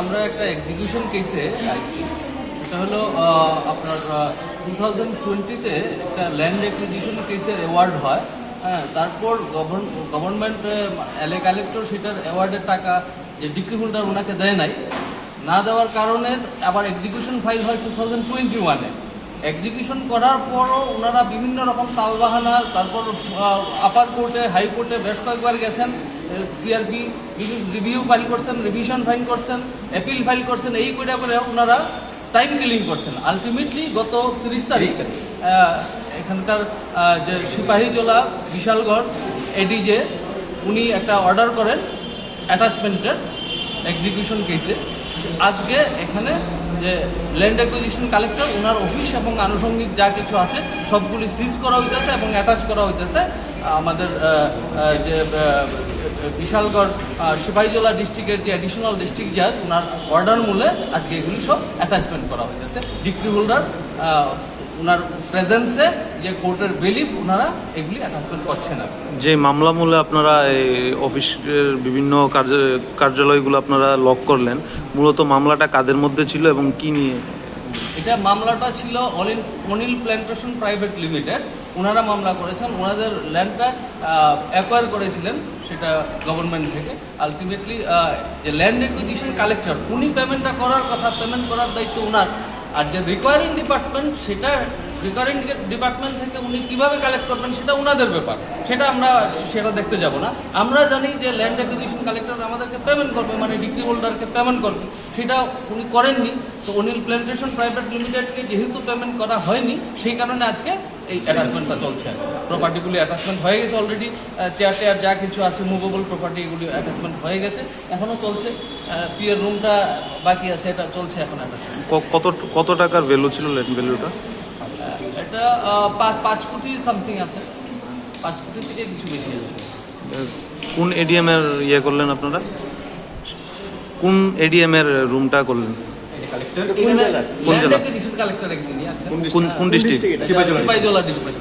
আমার একটা এক্সিকিউশন কেসে আইছি। এটা হলো আপনার টু থাউজেন্ড টোয়েন্টিতে একটা ল্যান্ড অ্যাকুইজিশন কেসের অ্যাওয়ার্ড হয়। হ্যাঁ তারপর গভর্নমেন্ট কালেক্টর সেটার অ্যাওয়ার্ডের টাকা যে ডিগ্রি হোল্ডার ওনাকে দেয় নাই। না দেওয়ার কারণে আবার এক্সিকিউশন ফাইল হয় টু থাউজেন্ড টোয়েন্টি ওয়ানে এক্সিকিউশন করার পরও ওনারা বিভিন্ন রকম তালবাহানা, তারপর আপার কোর্টে হাইকোর্টে বেশ কয়েকবার গেছেন। সিআরপি রিভিউ ফাইল করছেন রিভিশন ফাইল করছেন অ্যাপিল ফাইল করছেন এই করে করে ওনারা টাইম কিলিং করছেন। আলটিমেটলি গত তিরিশ তারিখ এখানকার যে সিপাহীজলা বিশালগড় এডিজে উনি একটা অর্ডার করেন অ্যাটাচমেন্টের এক্সিকিউশন কেসে আজকে এখানে যে ল্যান্ড অ্যাকুইজিশন কালেক্টর ওনার অফিস এবং আনুষঙ্গিক যা কিছু আছে, সবগুলি সিজ করা হইতেছে এবং অ্যাটাচ করা হইতেছে। আমাদের যে বিশালগড় সিপাহীজলা ডিস্ট্রিক্টের যে অ্যাডিশনাল ডিস্ট্রিক্ট জাজ ওনার অর্ডার মূলে আজকে এগুলি সব অ্যাটাচমেন্ট করা হইতেছে। ডিগ্রি হোল্ডার ওনার প্রেজেন্সে যে কোর্টের বিলিফ ওনারা এগুলি অ্যাটাচমেন্ট করছেন আর কি। যে মামলা মূলে আপনারা এই অফিসের বিভিন্ন কার্যালয়গুলো আপনারা লক করলেন মূলত মামলাটা কাদের মধ্যে ছিল এবং কি নিয়ে? এটা মামলাটা ছিল Anil Anil plantation private limited ওনারা মামলা করেছেন ওনাদের ল্যান্ডটা অ্যাকোয়ার করেছিলেন সেটা গভর্নমেন্ট থেকে। আলটিমেটলি যে ল্যান্ড একুইজিশন কালেক্টর উনি পেমেন্টটা করার কথা পেমেন্ট করার দায়িত্ব ওনার আর যে রিকোয়ারিং ডিপার্টমেন্ট সেটা রিকোয়ারিং ডিপার্টমেন্ট থেকে উনি কীভাবে কালেক্ট করবেন সেটা ওনাদের ব্যাপার। সেটা আমরা সেটা দেখতে যাব না। আমরা জানি যে ল্যান্ড অ্যাকুইজিশন কালেক্টর আমাদেরকে পেমেন্ট করবে মানে ডিগ্রি হোল্ডারকে পেমেন্ট করবে। সেটা উনি করেননি। তো অনিল প্ল্যান্টেশন প্রাইভেট লিমিটেডকে যেহেতু পেমেন্ট করা হয়নি, সেই কারণে আজকে এই অ্যাটাচমেন্টটা চলছে। প্রপার্টিগুলি অ্যাটাচমেন্ট হয়ে গেছে অলরেডি চেয়ার টেয়ার যা কিছু আছে মুভেবল প্রপার্টি এগুলি অ্যাটাচমেন্ট হয়ে গেছে। এখনও চলছে। পিয়ের রুমটা বাকি আছে, এটা চলছে এখন অ্যাটাচমেন্ট কত কত টাকার ভ্যালু ছিল ল্যান্ড ভ্যালুটা এটা পাঁচ কোটি সামথিং আছে। পাঁচ কোটি থেকে কিছু বেশি আছে। কোন এডিএম এর ইয়ে করলেন আপনারা? কোন এডিএম এর রুমটা করলেন? কোন জেলা? কোন জেলা কোন কোন ডিস্ট্রিক্ট সিপাহীজলা ডিস্ট্রিক্ট